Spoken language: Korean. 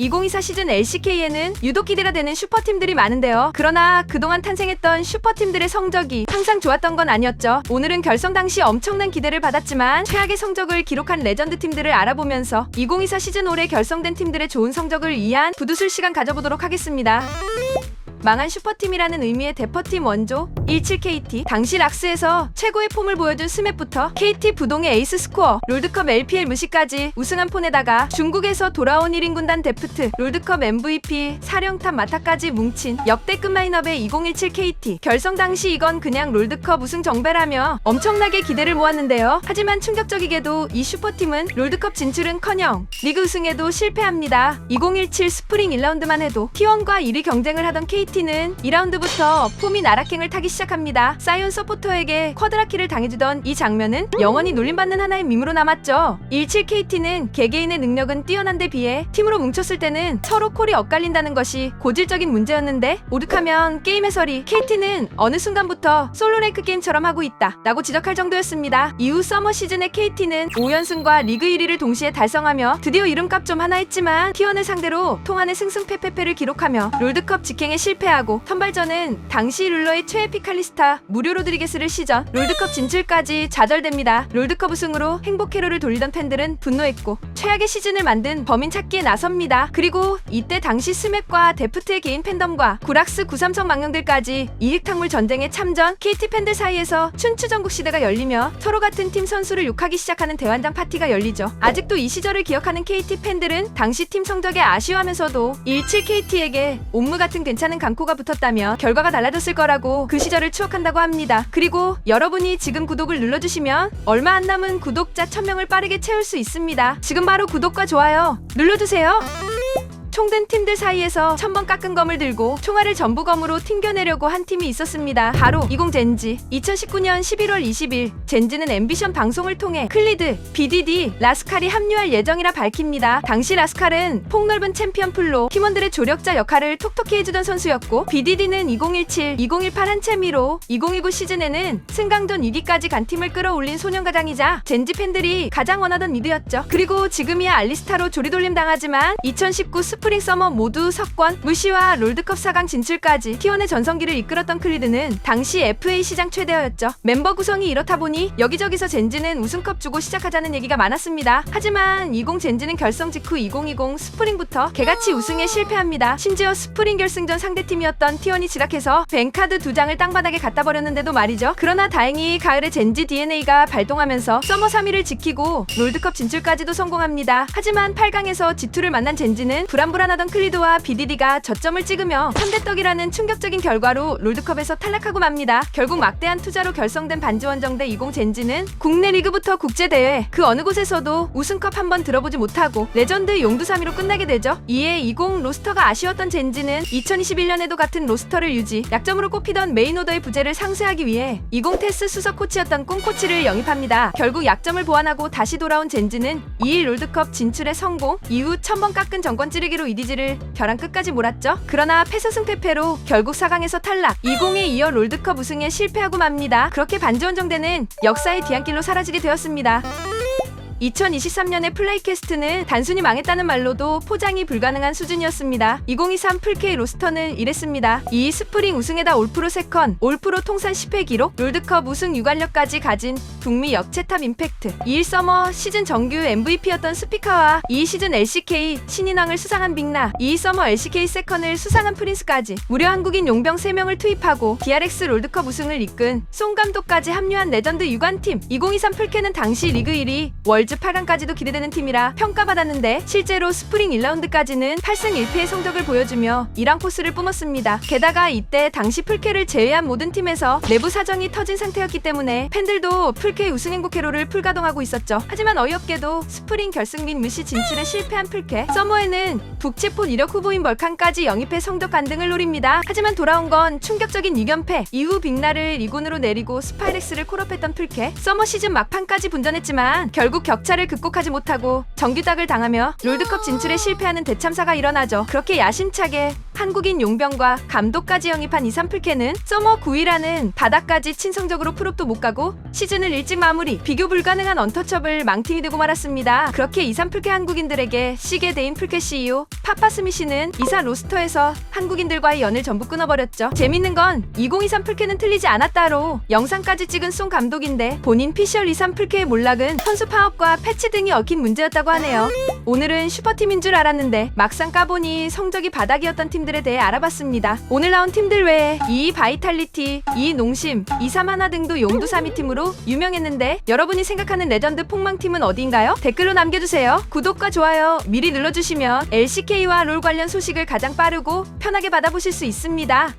2024 시즌 LCK에는 유독 기대가 되는 슈퍼팀들이 많은데요. 그러나 그동안 탄생했던 슈퍼팀들의 성적이 항상 좋았던 건 아니었죠. 오늘은 결성 당시 엄청난 기대를 받았지만 최악의 성적을 기록한 레전드 팀들을 알아보면서 2024 시즌 올해 결성된 팀들의 좋은 성적을 위한 부두술 시간 가져보도록 하겠습니다. 망한 슈퍼팀이라는 의미의 대퍼팀 원조 17KT 당시 락스에서 최고의 폼을 보여준 스맵부터 KT 부동의 에이스 스코어 롤드컵 LPL 무시까지 우승한 폰에다가 중국에서 돌아온 1인 군단 데프트 롤드컵 MVP 사령탑 마타까지 뭉친 역대급 라인업의 2017KT 결성 당시 이건 그냥 롤드컵 우승 정배라며 엄청나게 기대를 모았는데요. 하지만 충격적이게도 이 슈퍼팀은 롤드컵 진출은커녕 리그 우승에도 실패합니다. 2017 스프링 1라운드만 해도 T1과 1위 경쟁을 하던 KT 는 2라운드부터 폼이 나락행을 타기 시작합니다. 사이온 서포터에게 쿼드라키를 당해주던 이 장면은 영원히 놀림받는 하나의 밈으로 남았죠. 17KT는 개개인의 능력은 뛰어난데 비해 팀으로 뭉쳤을 때는 서로 콜이 엇갈린다는 것이 고질적인 문제였는데 오죽하면 게임 해설이 KT는 어느 순간부터 솔로 랭크 게임처럼 하고 있다 라고 지적할 정도였습니다. 이후 서머 시즌의 KT는 5연승과 리그 1위를 동시에 달성하며 드디어 이름값 좀 하나 했지만 T1을 상대로 통안의 승승패패패를 기록하며 롤드컵 직행에 실패 하고 선발전은 당시 룰러의 최애 피칼리스타 무료 로 드리게스를 시전 롤드컵 진출까지 좌절됩니다. 롤드컵 우승으로 행복 회로를 돌리던 팬들은 분노했고 최악의 시즌을 만든 범인 찾기에 나섭니다. 그리고 이때 당시 스맵과 데프트의 개인 팬덤과 구락스 구삼성 망령들까지 이익탕물 전쟁에 참전 KT 팬들 사이에서 춘추 전국 시대가 열리며 서로 같은 팀 선수를 욕하기 시작하는 대환장 파티가 열리죠. 아직도 이 시절을 기억하는 KT 팬들은 당시 팀 성적에 아쉬워하면서도 17KT에게 옴무 같은 괜찮은 강코가 붙었다면 결과가 달라졌을 거라고 그 시절을 추억한다고 합니다. 그리고 여러분이 지금 구독을 눌러주시면 얼마 안 남은 구독자 1000명을 빠르게 채울 수 있습니다. 지금 바로 구독과 좋아요 눌러주세요. 총든 팀들 사이에서 천번 깎은 검을 들고 총알을 전부검으로 튕겨내려고 한 팀이 있었습니다. 바로 20 젠지. 2019년 11월 20일 젠지는 앰비션 방송을 통해 클리드, BDD, 라스칼이 합류할 예정이라 밝힙니다. 당시 라스칼은 폭넓은 챔피언 풀로 팀원들의 조력자 역할을 톡톡히 해주던 선수였고 BDD는 2017, 2018 한채미로 2019 시즌에는 승강전 2위까지 간 팀을 끌어올린 소년가장이자 젠지 팬들이 가장 원하던 미드였죠. 그리고 지금이야 알리스타로 조리돌림 당하지만 2019 스 프링 서머 모두 석권, 무시와 롤드컵 4강 진출까지 T1의 전성기를 이끌었던 클리드는 당시 FA 시장 최대였죠. 멤버 구성이 이렇다 보니 여기저기서 젠지는 우승컵 주고 시작하자는 얘기가 많았습니다. 하지만 20 젠지는 결성 직후 2020 스프링부터 개같이 우승에 실패합니다. 심지어 스프링 결승전 상대팀이었던 T1이 지락해서 뱅카드 두 장을 땅바닥에 갖다 버렸는데도 말이죠. 그러나 다행히 가을에 젠지 DNA가 발동하면서 서머 3위를 지키고 롤드컵 진출까지도 성공합니다. 하지만 8강에서 G2를 만난 젠지는 불안 불안하던 클리드와 BDD가 저점을 찍으며 3대 떡이라는 충격적인 결과로 롤드컵에서 탈락하고 맙니다. 결국 막대한 투자로 결성된 반지원정대 20 젠지는 국내 리그부터 국제대회 그 어느 곳에서도 우승컵 한 번 들어보지 못하고 레전드 용두 3위로 끝나게 되죠. 이에 20 로스터가 아쉬웠던 젠지는 2021년에도 같은 로스터를 유지 약점으로 꼽히던 메인 오더의 부재를 상쇄하기 위해 20 테스 수석 코치였던 꽁 코치를 영입합니다. 결국 약점을 보완하고 다시 돌아온 젠지는 2일 롤드컵 진출에 성공 이후 1000번 깎은 정권 찌르기로 이디지를 벼랑 끝까지 몰았죠. 그러나 패스 승패패로 결국 4강에서 탈락 20에 이어 롤드컵 우승에 실패하고 맙니다. 그렇게 반지원 정대는 역사의 뒤안길로 사라지게 되었습니다. 2023년의 플레이캐스트는 단순히 망했다는 말로도 포장이 불가능한 수준이었습니다. 2023 풀K 로스터는 이랬습니다. 이 스프링 우승에다 올프로 세컨, 올프로 통산 10회 기록, 롤드컵 우승 유관력까지 가진 북미 역체탑 임팩트, 2일 서머 시즌 정규 MVP였던 스피카와 이 시즌 LCK 신인왕을 수상한 빅나, 이 서머 LCK 세컨을 수상한 프린스까지 무려 한국인 용병 3명을 투입하고 DRX 롤드컵 우승을 이끈 송 감독까지 합류한 레전드 유관팀 2023 풀케는 당시 리그 1위 월즈 8강까지도 기대되는 팀이라 평가받았는데 실제로 스프링 1라운드까지는 8승 1패의 성적을 보여주며 2랑 코스를 뿜었습니다. 게다가 이때 당시 풀케를 제외한 모든 팀에서 내부 사정이 터진 상태였기 때문에 팬들도 풀케 우승 행복 회로를 풀가동하고 있었죠. 하지만 어이없게도 스프링 결승 및 무시 진출에 실패한 풀케 서머에는 북체폰 이력 후보인 벌칸까지 영입해 성적 간등을 노립니다. 하지만 돌아온 건 충격적인 2연패 이후 빅나를 2군으로 내리고 스파이렉스를 콜업했던 풀케 서머 시즌 막판까지 분전했지만 결국 격 격차를 극복하지 못하고 정규딱을 당하며 롤드컵 진출에 실패하는 대참사가 일어나죠. 그렇게 야심차게 한국인 용병과 감독까지 영입한 이산풀케는 서머 9위라는 바닥까지 친성적으로 프롭도 못 가고 시즌을 일찍 마무리 비교 불가능한 언터처블 망팀이 되고 말았습니다. 그렇게 이산풀케 한국인들에게 시계 대인 풀케 CEO 파파스미 씨는 이사 로스터에서 한국인들과의 연을 전부 끊어버렸죠. 재밌는 건 2023 풀케는 틀리지 않았다로 영상까지 찍은 송 감독인데 본인 피셜 이산 풀케의 몰락은 선수 파업과 패치 등이 얽힌 문제였다고 하네요. 오늘은 슈퍼팀인 줄 알았는데 막상 까보니 성적이 바닥이었던 팀들 에 대해 알아봤습니다. 오늘 나온 팀들 외에 이 바이탈리티, 이 농심, 이삼 하나 등도 용두 3위 팀으로 유명했는데 여러분이 생각하는 레전드 폭망팀은 어디인가요? 댓글로 남겨주세요. 구독과 좋아요 미리 눌러주시면 LCK와 롤 관련 소식을 가장 빠르고 편하게 받아보실 수 있습니다.